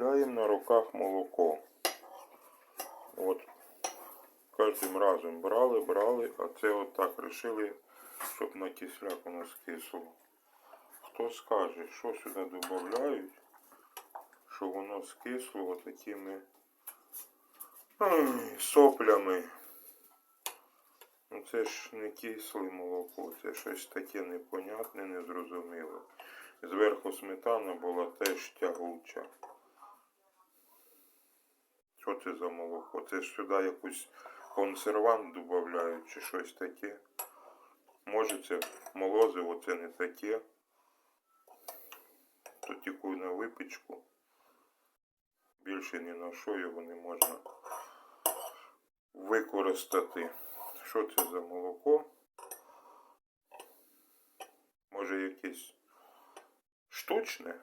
Купляємо на руках молоко. От кожним разом брали, брали, а це от так щоб на кисляк воно скисло. Хто скаже, що сюди додають, що воно скисло такими соплями. Ну це ж не кисле молоко, це щось таке непонятне, незрозуміле. Зверху сметана була теж тягуча. Що це за молоко? Це ж сюди якусь консервант додають чи щось таке. Може це молозиво, це не таке. То тільки на випічку. Більше ні на що його не можна використати. Що це за молоко? Може якесь штучне?